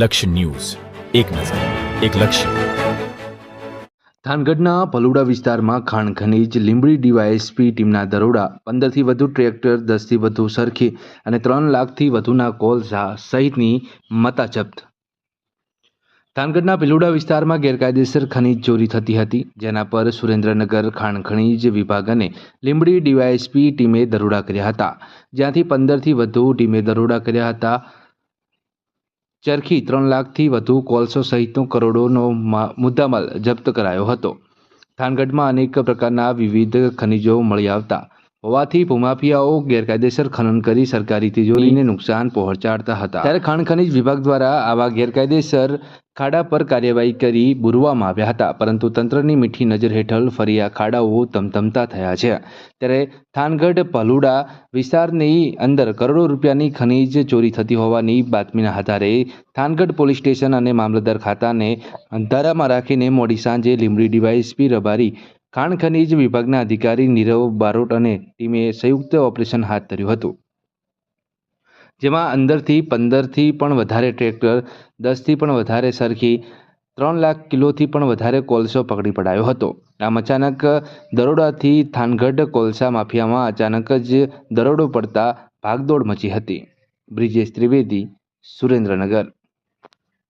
લક્ષ્ય ન્યૂઝ. એક નજર, એક લક્ષ્ય. થાનગઢના ભલુડા વિસ્તારમાં ખાણ ખનીજ, લીંબડી ડીવાયએસપી ટીમના દરોડા, પંદરથી વધુ ટ્રેક્ટર, દસથી વધુ સરખી અને ત્રણ લાખથી વધુના કોલસા સહિતની મતા જપ્ત થાનગઢના પિલુડા વિસ્તારમાં ગેરકાયદેસર ખનીજ ચોરી થતી હતી, જેના પર સુરેન્દ્રનગર ખાણ ખનીજ વિભાગ અને લીંબડી ડીવાયએસપી ટીમે દરોડા કર્યા હતા. જ્યાંથી પંદરથી વધુ ટીમે દરોડા કર્યા હતા. ચરખી ત્રણ લાખથી વધુ કોલસો સહિતનો કરોડોનો મુદ્દામાલ જપ્ત કરાયો હતો. થાનગઢમાં અનેક પ્રકારના વિવિધ ખનિજો મળી આવતા હોવાથી ભૂમાફિયાઓ ગેરકાયદેસર ખનન કરી સરકારી તિજોરીને નુકસાન પહોંચાડતા હતા. ત્યારે ખાણ ખનિજ વિભાગ દ્વારા આવા ગેરકાયદેસર ખાડા પર કાર્યવાહી કરી બુરવામાં આવ્યા હતા. પરંતુ તંત્રની મીઠી નજર હેઠળ ફરી આ ખાડાઓ તમતમતા થયા છે. ત્યારે થાનગઢ, પલુડા વિસ્તારની અંદર કરોડો રૂપિયાની ખનીજ ચોરી થતી હોવાની બાતમીના આધારે થાનગઢ પોલીસ સ્ટેશન અને મામલતદાર ખાતાને અંધારામાં રાખીને મોડી સાંજે લીંબડી ડીવાયએસપી રબારી ખાણ ખનીજ વિભાગના અધિકારી નીરવ બારોટ અને ટીમે સંયુક્ત ઓપરેશન હાથ ધર્યું હતું. જેમાં અંદરથી પંદરથી પણ વધારે ટ્રેક્ટર, દસથી પણ વધારે સરખી, ત્રણ લાખ કિલોથી પણ વધારે કોલસો પકડી પડાયો હતો. આમ અચાનક દરોડાથી થાનગઢ કોલસા માફિયામાં અચાનક જ દરોડો પડતા ભાગદોડ મચી હતી. બ્રિજેશ ત્રિવેદી, સુરેન્દ્રનગર.